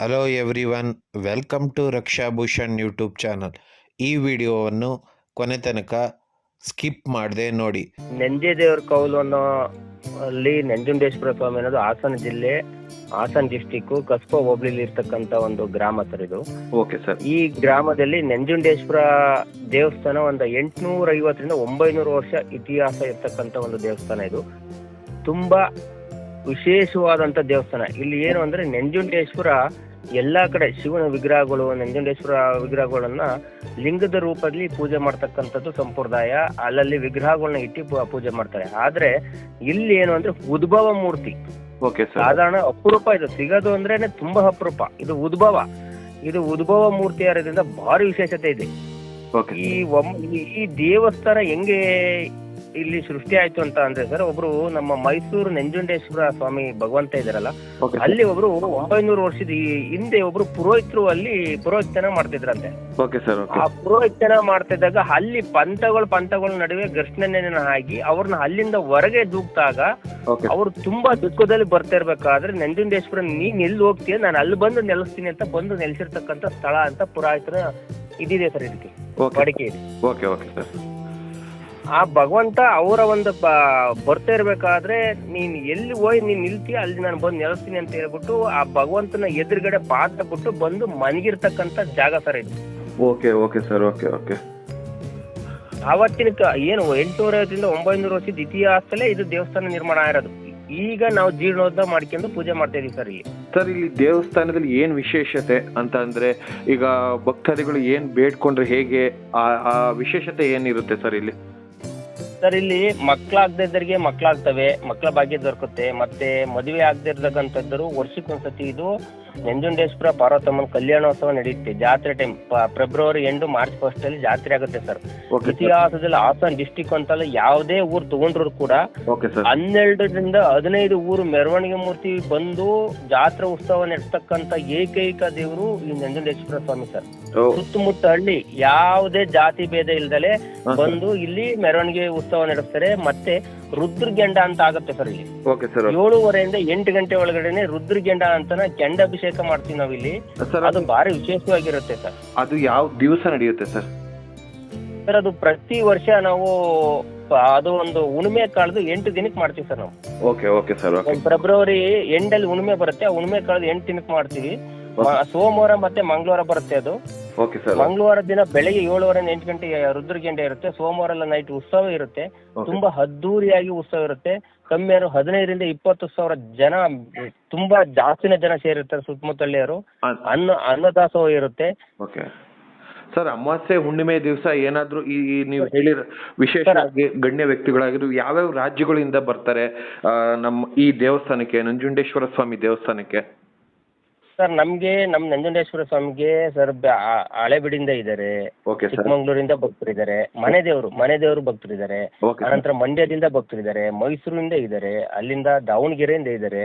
Hello everyone welcome to Rakshabhushan YouTube channel ಈ ವಿಡಿಯೋವನ್ನು ಕೊನೆ ತನಕ ಸ್ಕಿಪ್ ಮಾಡದೆ ನೋಡಿ. ನಂಜೆ ದೇವರ ಕೌಲು ಅನ್ನೋ ಅಲ್ಲಿ ನಂಜುಂಡೇಶ್ವರ ಸ್ವಾಮಿ ಅನ್ನೋದು ಹಾಸನ ಜಿಲ್ಲೆ ಹಾಸನ ಡಿಸ್ಟಿಕ್ ಕಸ್ಬಾ ಹೋಬಳಿಲಿ ಇರ್ತಕ್ಕಂತ ಒಂದು ಗ್ರಾಮ ಸರ್ ಇದು. ಓಕೆ ಸರ್ ಈ ಗ್ರಾಮದಲ್ಲಿ ನಂಜುಂಡೇಶ್ವರ ದೇವಸ್ಥಾನ ಒಂದು ಎಂಟುನೂರ ಐವತ್ತರಿಂದ ಒಂಬೈನೂರು ವರ್ಷ ಇತಿಹಾಸ ಇರ್ತಕ್ಕಂತ ಒಂದು ದೇವಸ್ಥಾನ ಇದು. ತುಂಬಾ ವಿಶೇಷವಾದಂತ ದೇವಸ್ಥಾನ. ಇಲ್ಲಿ ಏನು ಅಂದ್ರೆ ನಂಜುಂಡೇಶ್ವರ ಎಲ್ಲಾ ಕಡೆ ಶಿವನ ವಿಗ್ರಹಗಳು ನಂಜುಂಡೇಶ್ವರ ವಿಗ್ರಹಗಳನ್ನ ಲಿಂಗದ ರೂಪದಲ್ಲಿ ಪೂಜೆ ಮಾಡ್ತಕ್ಕಂಥದ್ದು ಸಂಪ್ರದಾಯ. ಅಲ್ಲಲ್ಲಿ ವಿಗ್ರಹಗಳನ್ನ ಇಟ್ಟಿ ಪೂಜೆ ಮಾಡ್ತಾರೆ. ಆದ್ರೆ ಇಲ್ಲಿ ಏನು ಅಂದ್ರೆ ಉದ್ಭವ ಮೂರ್ತಿ. ಸಾಧಾರಣ ಅಪರೂಪ ಇದು. ಸಿಗೋದು ಅಂದ್ರೇನೆ ತುಂಬಾ ಅಪರೂಪ. ಇದು ಉದ್ಭವ. ಇದು ಉದ್ಭವ ಮೂರ್ತಿ ಇರೋದ್ರಿಂದ ಭಾರಿ ವಿಶೇಷತೆ ಇದೆ. ಈ- ಈ ದೇವಸ್ಥಾನ ಹೆಂಗೆ ಇಲ್ಲಿ ಸೃಷ್ಟಿ ಆಯ್ತು ಅಂತ ಅಂದ್ರೆ ಸರ್ ಒಬ್ರು ನಮ್ಮ ಮೈಸೂರು ನಂಜುಂಡೇಶ್ವರ ಸ್ವಾಮಿ ಭಗವಂತ ಇದಾರಲ್ಲ ಅಲ್ಲಿ ಒಬ್ರು ಒಂಬೈನೂರು ವರ್ಷದ ಹಿಂದೆ ಒಬ್ರು ಪುರೋಹಿತರು ಅಲ್ಲಿ ಪುರೋಹಿತನ ಮಾಡ್ತಿದ್ರಂತೆ. ಆ ಪುರೋಹಿತನ ಮಾಡ್ತಿದ್ದಾಗ ಅಲ್ಲಿ ಪಂಥಗಳು ಪಂಥಗಳ ನಡುವೆ ಘರ್ಷಣೆನ ಆಗಿ ಅವ್ರನ್ನ ಅಲ್ಲಿಂದ ಹೊರಗೆ ದೂಕ್ತಾಗ ಅವ್ರು ತುಂಬಾ ದುಃಖದಲ್ಲಿ ಬರ್ತಾ ಇರ್ಬೇಕಾದ್ರೆ ನಂಜುಂಡೇಶ್ವರ ನೀನ್ ಎಲ್ಲಿ ಹೋಗ್ತೀಯ ನಾನು ಅಲ್ಲಿ ಬಂದು ನೆಲೆಸ್ತೀನಿ ಅಂತ ಬಂದು ನೆಲೆಸಿರ್ತಕ್ಕಂಥ ಸ್ಥಳ ಅಂತ ಪುರಾಹಿತರ ಇದಿದೆ ಸರ್ ಇದಕ್ಕೆ ಓಕೆ ಓಕೆ ಸರ್ ಆ ಭಗವಂತ ಅವರ ಒಂದು ಬರ್ತಾ ಇರ್ಬೇಕಾದ್ರೆ ನೀನ್ ಎಲ್ಲಿ ಹೋಗಿ ನೀನ್ ನಿಲ್ತೀಯ ಅಲ್ಲಿ ನಾನು ಬಂದು ನೆಲೆಸ್ತೀನಿ ಅಂತ ಹೇಳ್ಬಿಟ್ಟು ಆ ಭಗವಂತನ ಎದುರುಗಡೆ ಪಾತ್ರ ಬಿಟ್ಟು ಬಂದು ಮನಗಿರ್ತಕ್ಕಂತ ಜಾಗ ಸರ್ ಇದು. Okay okay sir okay okay. ಆವತ್ತಿನ ಏನು ಎಂಟುನೂರ ಐವತ್ತರಿಂದ ಒಂಬೈನೂರು ವರ್ಷದ ಇತಿಹಾಸದಲ್ಲೇ ಇದು ದೇವಸ್ಥಾನ ನಿರ್ಮಾಣ ಆಗಿರೋದು. ಈಗ ನಾವು ಜೀರ್ಣೋದ್ಧ ಮಾಡ್ಕೊಂಡು ಪೂಜೆ ಮಾಡ್ತಾ ಇದೀವಿ ಸರ್ ಇಲ್ಲಿ ಸರ್ ಇಲ್ಲಿ ದೇವಸ್ಥಾನದಲ್ಲಿ ಏನ್ ವಿಶೇಷತೆ ಅಂತ ಅಂದ್ರೆ ಈಗ ಭಕ್ತಾದಿಗಳು ಏನ್ ಬೇಡ್ಕೊಂಡ್ರೆ ಹೇಗೆ ಆ ಆ ವಿಶೇಷತೆ ಏನಿರುತ್ತೆ ಸರ್ ಇಲ್ಲಿ? ಸರ್ ಇಲ್ಲಿ ಮಕ್ಕಳಾಗದೇ ಇದ್ದರಿಗೆ ಮಕ್ಕಳಾಗ್ತವೆ ಮಕ್ಕಳ ಭಾಗ್ಯ ದೊರಕುತ್ತೆ ಮತ್ತೆ ಮದುವೆ ಆಗದೆ ಇರ್ತಕ್ಕಂಥದ್ದರು ವರ್ಷಕ್ಕೊಂದ್ಸತಿ ಇದು ನಂಜುಂಡೇಶ್ವರ ಪಾರ್ವತಮ್ಮನ ಕಲ್ಯಾಣೋತ್ಸವ ನಡೆಯುತ್ತೆ ಜಾತ್ರೆ ಟೈಮ್ ಫೆಬ್ರವರಿ ಎಂಟು ಮಾರ್ಚ್ ಫಸ್ಟ್ ಅಲ್ಲಿ ಜಾತ್ರೆ ಆಗುತ್ತೆ ಸರ್ ಇತಿಹಾಸದಲ್ಲಿ ಹಾಸನ ಡಿಸ್ಟಿಕ್ ಅಂತಲ್ಲ ಯಾವುದೇ ಊರು ತಗೊಂಡ್ರು ಕೂಡ ಹನ್ನೆರಡರಿಂದ ಹದಿನೈದು ಊರು ಮೆರವಣಿಗೆ ಮೂರ್ತಿ ಬಂದು ಜಾತ್ರೆ ಉತ್ಸವ ನಡೆಸ್ತಕ್ಕಂತ ಏಕೈಕ ದೇವರು ಈ ನಂಜುಂಡೇಶ್ವರ ಸ್ವಾಮಿ ಸರ್ ಸುತ್ತಮುತ್ತ ಹಳ್ಳಿ ಯಾವುದೇ ಜಾತಿ ಭೇದ ಇಲ್ದಲೆ ಬಂದು ಇಲ್ಲಿ ಮೆರವಣಿಗೆ ಉತ್ಸವ ನಡೆಸ್ತಾರೆ ಮತ್ತೆ ರುದ್ರಗೆಂಡ ಅಂತ ಆಗುತ್ತೆ ಸರ್ ಇಲ್ಲಿ. ಏಳುವರೆಯಿಂದ ಎಂಟು ಗಂಟೆ ಒಳಗಡೆನೆ ರುದ್ರಗೆಂಡ ಅಂತಾನ ಕೆಂಡಾಭಿಷೇಕ ಮಾಡ್ತೀವಿ ನಾವು ಇಲ್ಲಿ ಸರ್ ಅದು ಬಾರಿ ವಿಶೇಷವಾಗಿರುತ್ತೆ ಸರ್. ಅದು ಯಾವ ದಿವಸ ನಡೆಯುತ್ತೆ ಸರ್? ಸರ್ ಅದು ಪ್ರತಿ ವರ್ಷ ನಾವು ಅದು ಒಂದು ಉಣಿಮೆ ಕಾಳದು ಎಂಟು ದಿನಕ್ಕೆ ಮಾಡ್ತೀವಿ ಸರ್ ನಾವು. Okay okay sir okay. End February ಎಂಡಲ್ಲಿ ಉಣ್ಮೆ ಬರುತ್ತೆ ಆ ಉಣಿಮೆ ಕಾಳದು ಎಂಟು ದಿನಕ್ಕೆ ಮಾಡ್ತೀವಿ. ಮ- ಸೋಮವಾರ ಮತ್ತೆ ಮಂಗಳವಾರ ಬರುತ್ತೆ ಅದು. ಓಕೆ ಸರ್ ಮಂಗಳವಾರ ದಿನ ಬೆಳಗ್ಗೆ ಏಳುವರೆ ಎಂಟು ಗಂಟೆ ರುದ್ರಗೆಂಡೆ ಇರುತ್ತೆ. ಸೋಮವಾರ ಎಲ್ಲ ನೈಟ್ ಉತ್ಸವ ಇರುತ್ತೆ. ತುಂಬಾ ಅದ್ದೂರಿಯಾಗಿ ಉತ್ಸವ ಇರುತ್ತೆ. ಕಮ್ಮಿ ಅಂದ್ರೆ ಹದಿನೈದರಿಂದ ಇಪ್ಪತ್ತು ಸಾವಿರ ಜನ ತುಂಬಾ ಜಾಸ್ತಿನ ಜನ ಸೇರಿರ್ತಾರೆ ಸುತ್ತಮುತ್ತಲಿಯರು ಅನ್ನ ಅನ್ನದಾಸೋಹ ಇರುತ್ತೆ. ಓಕೆ. ಸರ್ ಅಮಾವಾಸ್ಯೆ ಹುಣ್ಣಿಮೆ ದಿವಸ ಏನಾದ್ರೂ ಈ ನೀವು ಹೇಳಿರ ವಿಶೇಷವಾಗಿ ಗಣ್ಯ ವ್ಯಕ್ತಿಗಳಾಗಿದ್ರು ಯಾವ್ಯಾವ ರಾಜ್ಯಗಳಿಂದ ಬರ್ತಾರೆ ಆ, ನಮ್ಮ ಈ ದೇವಸ್ಥಾನಕ್ಕೆ ನಂಜುಂಡೇಶ್ವರ ಸ್ವಾಮಿ ದೇವಸ್ಥಾನಕ್ಕೆ? ಸರ್ ನಮ್ಗೆ ನಮ್ ನಂಜುಂಡೇಶ್ವರ ಸ್ವಾಮಿಗೆ ಸರ್ ಹಳೆಬೀಡಿಂದ ಇದ್ದಾರೆ. ಚಿಕ್ಕಮಂಗ್ಳೂರಿಂದ ಭಕ್ತರಿದ್ದಾರೆ ಮನೆ ದೇವರು ಮನೆ ದೇವರು ಭಕ್ತರಿದ್ದಾರೆ ಆನಂತರ ಅನಂತರ ಮಂಡ್ಯದಿಂದ ಭಕ್ತರಿದ್ದಾರೆ ಮೈಸೂರಿಂದ ಇದ್ದಾರೆ. ಅಲ್ಲಿಂದ ದಾವಣಗೆರೆಯಿಂದ ಇದ್ದಾರೆ.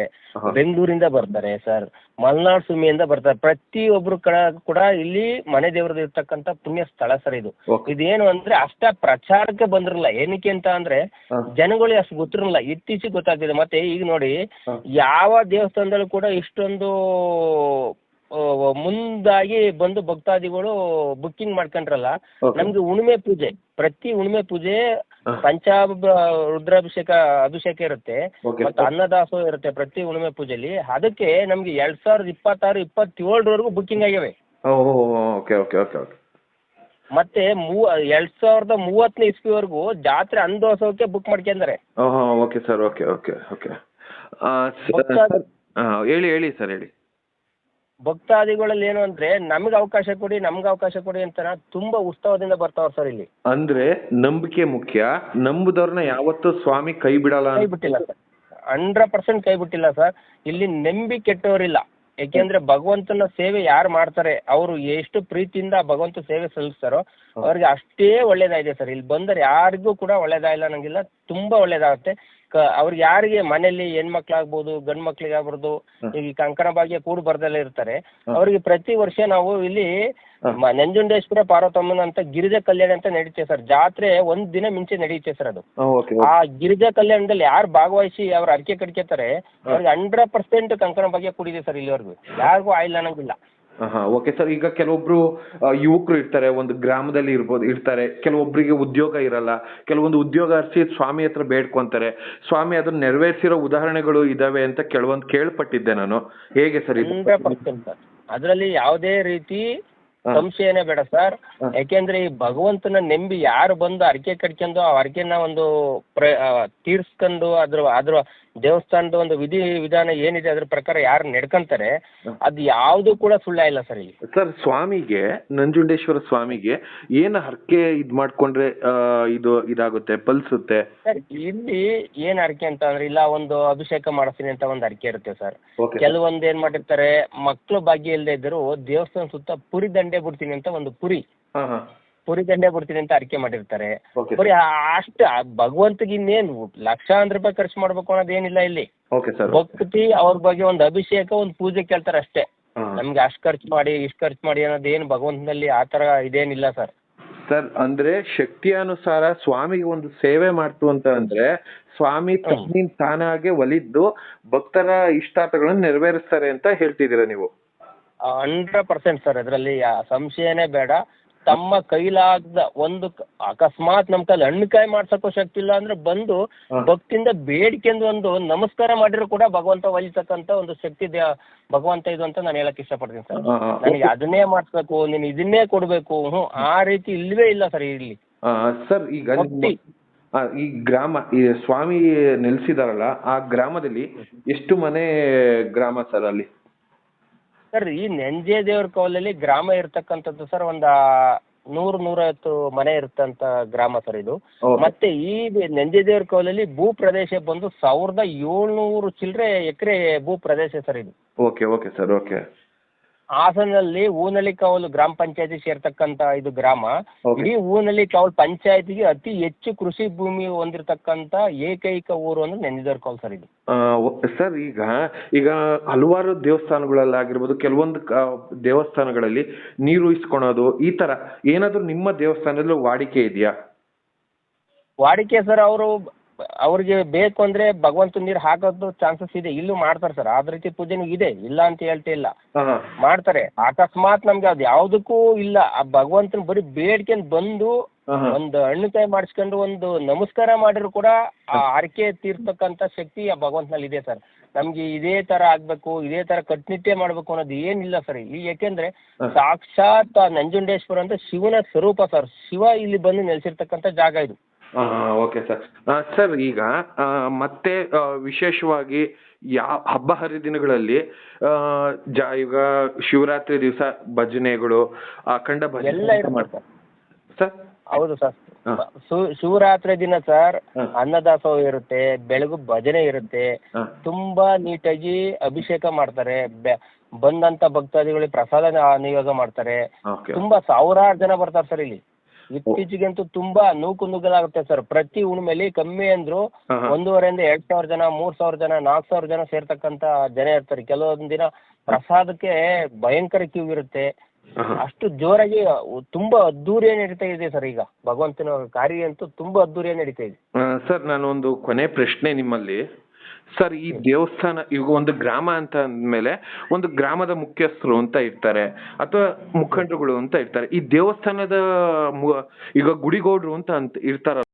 ಬೆಂಗಳೂರಿಂದ ಬರ್ತಾರೆ ಸರ್. ಮಲ್ನಾಡ್ ಸುಮಿಯಿಂದ ಬರ್ತಾರೆ. ಪ್ರತಿಯೊಬ್ರು ಕಡೆ ಕೂಡ ಇಲ್ಲಿ ಮನೆ ದೇವ್ರದ್ದು ಇರ್ತಕ್ಕಂತ ಪುಣ್ಯ ಸ್ಥಳ ಸರ್ ಇದು. ಇದೇನು ಅಂದ್ರೆ ಅಷ್ಟ ಪ್ರಚಾರಕ್ಕೆ ಬಂದಿರಲ್ಲ. ಏನಕ್ಕೆ ಅಂತ ಅಂದ್ರೆ. ಜನಗಳಿಗೆ ಅಷ್ಟು ಗೊತ್ತಿರಲ್ಲ. ಇತ್ತೀಚೆಗೆ ಗೊತ್ತಾಗ್ತಿದೆ. ಮತ್ತೆ ಈಗ ನೋಡಿ ಯಾವ ದೇವಸ್ಥಾನದಲ್ಲೂ ಕೂಡ ಇಷ್ಟೊಂದು ಮುಂದಾಗಿ ಬಂದು ಭಕ್ತಾದಿಗಳು ಬುಕ್ಕಿಂಗ್ ಮಾಡ್ಕೊಂಡ್ರಲ್ಲ ನಮ್ಗೆ ಹುಣ್ಮೆ ಪೂಜೆ ಪ್ರತಿ ಹುಣ್ಮೆ ಪೂಜೆ ಪಂಚ ರುದ್ರಾಭಿಷೇಕ ಅಭಿಷೇಕ ಇರುತ್ತೆ. ಮತ್ತೆ ಅನ್ನದಾಸೋಹ ಇರುತ್ತೆ ಪ್ರತಿ ಹುಣ್ಮೆ ಪೂಜೆಲಿ. ಅದಕ್ಕೆ ನಮ್ಗೆ ಎರಡ್ ಸಾವಿರದ ಇಪ್ಪತ್ತಾರು ಇಪ್ಪತ್ತೇಳರವರೆಗೂ ಬುಕ್ಕಿಂಗ್ ಆಗಿವೆ. ಓಕೆ ಓಕೆ ಓಕೆ ಓಕೆ ಮತ್ತೆ ಮೂವ ಎರಡ್ ಸಾವಿರದ ಮೂವತ್ತನೇ ಇಸ್ವಿವರೆಗೂ ಜಾತ್ರೆ ಅನ್ನದಾಸೋಕ್ಕೆ ಬುಕ್ ಮಾಡ್ಕೊಂತಾರೆ ಓಹ್ okay sir okay okay okay ಭಕ್ತ- ಹೇಳಿ ಹೇಳಿ ಸರ್ ಹೇಳಿ. ಭಕ್ತಾದಿಗಳಲ್ಲಿ ಏನು ಅಂದ್ರೆ ನಮ್ಗೆ ಅವಕಾಶ ಕೊಡಿ ನಮ್ಗೆ ಅವಕಾಶ ಕೊಡಿ ಅಂತ ತುಂಬಾ ಉತ್ಸವದಿಂದ ಬರ್ತಾವ್ರ ಸರ್ ಇಲ್ಲಿ. ಅಂದ್ರೆ ನಂಬಿಕೆ ಮುಖ್ಯ. ನಂಬುದವ್ರನ್ನ ಯಾವತ್ತೂ ಸ್ವಾಮಿ ಕೈ ಬಿಡಲ್ಲ ಕೈ ಬಿಟ್ಟಿಲ್ಲ ಸರ್. ಹಂಡ್ರೆಡ್ ಪರ್ಸೆಂಟ್ ಕೈ ಬಿಟ್ಟಿಲ್ಲ ಸರ್. ಇಲ್ಲಿ ನಂಬಿ ಕೆಟ್ಟವರಿಲ್ಲ ಯಾಕೆಂದ್ರೆ ಭಗವಂತನ ಸೇವೆ ಯಾರು ಮಾಡ್ತಾರೆ ಅವರು ಎಷ್ಟು ಪ್ರೀತಿಯಿಂದ ಭಗವಂತ ಸೇವೆ ಸಲ್ಲಿಸ್ತಾರೋ ಅವ್ರಿಗೆ ಅಷ್ಟೇ ಒಳ್ಳೇದಾಗಿದೆ ಸರ್. ಇಲ್ಲಿ ಬಂದರೆ ಯಾರಿಗೂ ಕೂಡ ಒಳ್ಳೇದಾಗಿಲ್ಲ ನಂಗಿಲ್ಲ ತುಂಬಾ ಒಳ್ಳೇದಾಗುತ್ತೆ. ಕ- ಅವ್ರಿಗೆ ಯಾರಿಗೆ ಮನೆಯಲ್ಲಿ ಹೆಣ್ಮಕ್ಳಾಗ್ಬೋದು ಗಂಡ್ ಮಕ್ಳಿಗೆ ಆಗ್ಬೋದು ಹ್ಮ್. ಈ ಕಂಕಣ ಭಾಗ್ಯ ಕೂಡು ಬರ್ದಲ್ಲೇ ಇರ್ತಾರೆ. ಅವರಿಗೆ ಪ್ರತಿ ವರ್ಷ ನಾವು ಇಲ್ಲಿ. ಮ- ನಂಜುಂಡೇಶ್ವರ ಪಾರ್ವತಮ್ಮನ ಅಂತ ಗಿರಿಜಾ ಕಲ್ಯಾಣ ಅಂತ ನಡೀತೆ ಸರ್. ಜಾತ್ರೆ ಒಂದ್ ದಿನ ಮುಂಚೆ ನಡೆಯುತ್ತೆ ಸರ್ ಅದು. ಓಕೆ ಆ ಗಿರಿಜಾ ಕಲ್ಯಾಣದಲ್ಲಿ ಯಾರು ಭಾಗವಹಿಸಿ ಅವ್ರ ಅರ್ಕೆ ಕಟ್ಕೊತಾರೆ ಅವ್ರಿಗೆ ಹಂಡ್ರೆಡ್ ಪರ್ಸೆಂಟ್ ಕಂಕಣ ಭಾಗ್ಯ ಕೂಡಿದೆ ಸರ್ ಇಲ್ಲಿವರೆಗೂ. ಯಾರಿಗೂ ಆಯಿಲ್ ಅನ್ನಂಗಿಲ್ಲ. ಹಾ ಓಕೆ ಸರ್ ಈಗ ಕೆಲವೊಬ್ರು ಯುವಕರು ಇರ್ತಾರೆ, ಒಂದು ಗ್ರಾಮದಲ್ಲಿ ಇರ್ಬೋದು, ಇರ್ತಾರೆ ಕೆಲವೊಬ್ಬರಿಗೆ ಉದ್ಯೋಗ ಇರಲ್ಲ, ಕೆಲವೊಂದು ಉದ್ಯೋಗ ಅರ್ಸಿ ಸ್ವಾಮಿ ಹತ್ರ ಬೇಡ್ಕೊಂತಾರೆ, ಸ್ವಾಮಿ ಅದನ್ನ ನೆರವೇರಿಸಿರೋ ಉದಾಹರಣೆಗಳು ಇದಾವೆ ಅಂತ ಕೆಲವೊಂದು ಕೇಳ್ಪಟ್ಟಿದ್ದೆ ನಾನು ಹೇಗೆ ಸರ್ ಇದು ಅದರಲ್ಲಿ ಯಾವುದೇ ರೀತಿ. ಸಂಶಯನೇ ಬೇಡ ಸರ್. ಯಾಕೆಂದ್ರೆ ಈ ಭಗವಂತನ ನೆಂಬಿ ಯಾರು ಬಂದು ಅರ್ಕೆ ಕಟ್ಕೊಂಡು ಆ ಅರ್ಕೆನ ಒಂದು ಪ್ರ ತೀರ್ಸ್ಕೊಂಡು ಅದ್ರ ಅದ್ರ ದೇವಸ್ಥಾನದ ಒಂದು ವಿಧಿ ವಿಧಾನ ಏನಿದೆ ಅದ್ರ ಪ್ರಕಾರ ಯಾರು ನಡ್ಕೊಂತಾರೆ ಅದು ಯಾವುದು ಕೂಡ ಸುಳ್ಳ ಇಲ್ಲ ಸರ್ ಇಲ್ಲಿ. ಸರ್ ಸ್ವಾಮಿಗೆ ನಂಜುಂಡೇಶ್ವರ ಸ್ವಾಮಿಗೆ ಏನು ಹರಕೆ ಇದ್ ಮಾಡ್ಕೊಂಡ್ರೆ ಆ, ಇದು ಇದಾಗುತ್ತೆ ಪಲ್ಸುತ್ತೆ ಸರ್ ಇಲ್ಲಿ ಏನ್ ಹರಕೆ ಅಂತ ಅಂದ್ರೆ ಇಲ್ಲ ಒಂದು ಅಭಿಷೇಕ ಮಾಡಿಸ್ತೀನಿ ಅಂತ ಒಂದು ಹರಕೆ ಇರುತ್ತೆ ಸರ್. ಕೆಲವೊಂದ್ ಕೆಲವೊಂದು ಏನ್ ಮಾಡಿರ್ತಾರೆ ಮಕ್ಕಳು ಭಾಗ್ಯ ಇಲ್ಲದೆ ಇದ್ರು ದೇವಸ್ಥಾನ ಸುತ್ತ ಪುರಿ ದಂಡೆ ಬಿಡ್ತೀನಿ ಅಂತ ಒಂದು ಪುರಿ. ಹಾ ಹಾ. ಪುರಿ ದಂಡೆ ಬಿಡ್ತೀನಿ ಅಂತ ಅರಿಕೆ ಮಾಡಿರ್ತಾರೆ. ಬರಿ ಅಷ್ಟು ಭಗವಂತಗೆ ಇನ್ನೇನು ಲಕ್ಷಾಂತರ ರೂಪಾಯಿ ಖರ್ಚು ಮಾಡ್ಬೇಕು ಅನ್ನೋದೇನಿಲ್ಲ ಇಲ್ಲಿ. ಭಕ್ತಿ ಅವ್ರ ಬಗ್ಗೆ ಒಂದು ಅಭಿಷೇಕ ಒಂದು ಪೂಜೆ ಕೇಳ್ತಾರೆ ಅಷ್ಟೇ. ನಮ್ಗೆ ಅಷ್ಟ್ ಖರ್ಚು ಮಾಡಿ ಇಷ್ಟು ಖರ್ಚು ಮಾಡಿ ಅನ್ನೋದೇನು ಭಗವಂತನಲ್ಲಿ ಆ ತರ ಇದೇನಿಲ್ಲ ಸರ್ ಸರ್ ಅಂದ್ರೆ ಶಕ್ತಿ ಅನುಸಾರ ಸ್ವಾಮಿಗೆ ಒಂದು ಸೇವೆ ಮಾಡ್ತು ಅಂತ ಅಂದ್ರೆ ಸ್ವಾಮಿ ತಾನಾಗೆ ಒಲಿದ್ದು ಭಕ್ತರ ಇಷ್ಟಾರ್ಥಗಳನ್ನ ನೆರವೇರಿಸ್ತಾರೆ ಅಂತ ಹೇಳ್ತಿದ್ದೀರಾ ನೀವು? ಹಂಡ್ರೆಡ್ ಪರ್ಸೆಂಟ್ ಸರ್ ಇದರಲ್ಲಿ ಸಂಶಯನೇ ಬೇಡ. ತಮ್ಮ ಕೈಲಾಗದ ಒಂದು ಅಕಸ್ಮಾತ್ ನಮ್ಮ ಕೈಲಿ ಹಣ್ಣುಕಾಯಿ ಮಾಡ್ಸಕ್ಕೂ ಶಕ್ತಿ ಇಲ್ಲ ಅಂದ್ರೆ ಬಂದು ಭಕ್ತಿಂದ ಭಕ್ತಿಯಿಂದ ಬೇಡಿಕೆಂದು ಒಂದು ನಮಸ್ಕಾರ ಮಾಡಿದ್ರು ಕೂಡ ಭಗವಂತ ಒಲಿತಕ್ಕಂತ ಒಂದು ಶಕ್ತಿ ದೇ ಭಗವಂತ ಇದು ಅಂತ ನಾನು ಹೇಳಕ್ ಇಷ್ಟಪಡ್ತೀನಿ ಸರ್. ನನಗೆ ಅದನ್ನೇ ಮಾಡಿಸ್ಬೇಕು ನೀನು ಇದನ್ನೇ ಕೊಡ್ಬೇಕು ಹ್ಞೂ ಆ ರೀತಿ ಇಲ್ವೇ ಇಲ್ಲ ಸರ್ ಇಲ್ಲಿ. ಸರ್ ಈಗ ಭಕ್ತಿ. ಈ ಗ್ರಾಮ ಈ ಸ್ವಾಮಿ ನೆಲೆಸಿದಾರಲ್ಲ ಆ ಗ್ರಾಮದಲ್ಲಿ ಎಷ್ಟು ಮನೆ ಗ್ರಾಮ ಸರ್ ಅಲ್ಲಿ? ಸರ್ ಈ ನೆಂಜೆ ದೇವ್ರ ಕೌಲಲ್ಲಿ ಗ್ರಾಮ ಇರ್ತಕ್ಕಂಥದ್ದು ಸರ್ ಒಂದು ನೂರು ನೂರೈವತ್ತು ಮನೆ ಇರ್ತಂತ ಗ್ರಾಮ ಸರ್ ಇದು. ಓಕೆ. ಮತ್ತೆ ಈ ನೆಂಜೆ ದೇವ್ರ ಕೌಲಲ್ಲಿ ಭೂ ಪ್ರದೇಶ ಬಂದು ಸಾವಿರದ ಏಳ್ನೂರು ಚಿಲ್ಲರೆ ಎಕರೆ ಭೂ ಪ್ರದೇಶ ಸರ್ ಇದು. ಓಕೆ ಓಕೆ ಸರ್ ಓಕೆ ಹಾಸನಲ್ಲಿ ಊನಳ್ಳಿ ಕಾವಲು ಗ್ರಾಮ ಪಂಚಾಯತಿ ಸೇರ್ತಕ್ಕಂತ ಇದು ಗ್ರಾಮ. Okay. ಇಡೀ ಊನಳ್ಳಿ ಕಾವಲು ಪಂಚಾಯತಿಗೆ ಅತಿ ಹೆಚ್ಚು ಕೃಷಿ ಭೂಮಿ ಹೊಂದಿರತಕ್ಕಂಥ ಏಕೈಕ ಊರು ಅಂದ್ರೆ ನೆಂಜಿದೇವ್ರ ಕಾವಲು ಸರ್ ಇದು. ಆ, ಒ- ಸರ್ ಈಗ ಈಗ ಹಲವಾರು ದೇವಸ್ಥಾನಗಳಲ್ಲಾಗಿರ್ಬೋದು ಕೆಲವೊಂದು ಕ- ದೇವಸ್ಥಾನಗಳಲ್ಲಿ ನೀರು ಇಸ್ಕೊಳೋದು ಈ ತರ ಏನಾದ್ರು ನಿಮ್ಮ ದೇವಸ್ಥಾನದಲ್ಲೂ ವಾಡಿಕೆ ಇದೆಯಾ? ವಾಡಿಕೆ ಸರ್ ಅವರು ಅವ್ರಿಗೆ ಬೇಕು ಅಂದ್ರೆ ಭಗವಂತನ ನೀರು ಹಾಕೋದು ಚಾನ್ಸಸ್ ಇದೆ. ಇಲ್ಲೂ ಮಾಡ್ತಾರೆ ಸರ್ ಅದ ರೀತಿ ಪೂಜೆನೂ ಇದೆ. ಇಲ್ಲ ಅಂತ ಹೇಳ್ತಾ ಇಲ್ಲ. ಮಾಡ್ತಾರೆ. ಅಕಸ್ಮಾತ್ ನಮ್ಗೆ ಅದು ಯಾವುದಕ್ಕೂ ಇಲ್ಲ. ಆ ಭಗವಂತನ ಬರೀ ಬೇಡ್ಕೊಂಡ್ ಬಂದು ಒಂದ್ ಹಣ್ಣು ಕಾಯಿ ಮಾಡಿಸ್ಕೊಂಡು ಒಂದು ನಮಸ್ಕಾರ ಮಾಡಿದ್ರು ಕೂಡ ಆ ಹರಕೆ ತೀರ್ತಕ್ಕಂಥ ಶಕ್ತಿ ಆ ಭಗವಂತನಲ್ಲಿ ಇದೆ ಸರ್ ನಮ್ಗೆ ಇದೇ ತರ ಆಗ್ಬೇಕು ಇದೇ ತರ ಕಟ್ಟುನಿಟ್ಟೆ ಮಾಡ್ಬೇಕು ಅನ್ನೋದು ಏನಿಲ್ಲ ಸರ್ ಈ ಯಾಕೆಂದ್ರೆ ಸಾಕ್ಷಾತ್ ಆ ನಂಜುಂಡೇಶ್ವರ ಅಂತ ಶಿವನ ಸ್ವರೂಪ ಸರ್ ಶಿವ ಇಲ್ಲಿ ಬಂದು ನೆಲೆಸಿರ್ತಕ್ಕಂತ ಜಾಗ ಇದು. ಓಕೆ ಸರ್ ಸರ್ ಈಗ ಮತ್ತೆ ವಿಶೇಷವಾಗಿ ಯಾವ ಹಬ್ಬ ಹರಿದಿನಗಳಲ್ಲಿ ಜಾ ಈಗ ಶಿವರಾತ್ರಿ ದಿವಸ ಭಜನೆಗಳು ಅಖಂಡ ಭಜನೆ ಎಲ್ಲ ಇದು ಮಾಡ್ತಾರೆ. ಸರ್ ಹೌದು ಸರ್. ಶಿವರಾತ್ರಿ ದಿನ ಸರ್. ಅನ್ನದಾಸೋಹ ಇರುತ್ತೆ ಬೆಳಗು ಭಜನೆ ಇರುತ್ತೆ ಹಾ. ತುಂಬಾ ನೀಟಾಗಿ ಅಭಿಷೇಕ ಮಾಡ್ತಾರೆ ಬೆ- ಬಂದಂತ ಭಕ್ತಾದಿಗಳಿಗೆ ಪ್ರಸಾದ ನಿಯೋಗ ಮಾಡ್ತಾರೆ. ಓಕೆ ತುಂಬಾ ಸಾವಿರಾರು ಜನ ಬರ್ತಾರೆ ಸರ್ ಇಲ್ಲಿ. ಇತ್ತೀಚೆಗಂತೂ ತುಂಬಾ ನೂಕು ನುಗ್ಗಲಾಗುತ್ತೆ ಸರ್. ಪ್ರತಿ ಉಣ್ಮೆಲಿ ಕಮ್ಮಿ ಅಂದ್ರು. ಒಂದೂವರೆಯಿಂದ ಎರಡ್ ಸಾವಿರ ಜನ ಮೂರ್ ಸಾವಿರ ಜನ ನಾಲ್ಕು ಸಾವಿರ ಜನ ಸೇರ್ತಕ್ಕಂತ ಜನ ಇರ್ತಾರೆ. ಕೆಲವೊಂದ್ ದಿನ ಪ್ರಸಾದಕ್ಕೆ ಭಯಂಕರ ಕ್ಯೂ ಇರುತ್ತೆ. ಅಷ್ಟು ಜೋರಾಗಿ ತುಂಬಾ ಅದ್ದೂರಿಯಾಗಿ ನಡೀತಾ ಇದೆ ಸರ್ ಈಗ. ಭಗವಂತನ ಕಾರ್ಯ ಅಂತೂ ತುಂಬಾ ಅದ್ದೂರಿಯಾಗಿ ನಡೀತಾ ಇದೆ. ಸರ್ ನಾನು ಒಂದು ಕೊನೆ ಪ್ರಶ್ನೆ ನಿಮ್ಮಲ್ಲಿ. ಸರ್, ಈ ದೇವಸ್ಥಾನ ಈಗ ಒಂದು ಗ್ರಾಮ ಅಂತ ಅಂದ್ಮೇಲೆ ಒಂದು ಗ್ರಾಮದ ಮುಖ್ಯಸ್ಥರು ಅಂತ ಇರ್ತಾರೆ, ಅಥವಾ ಮುಖಂಡರುಗಳು ಅಂತ ಇರ್ತಾರೆ. ಈ ದೇವಸ್ಥಾನದ ಈಗ ಗುಡಿಗೌಡ್ರು ಅಂತ ಅಂತ ಇರ್ತಾರ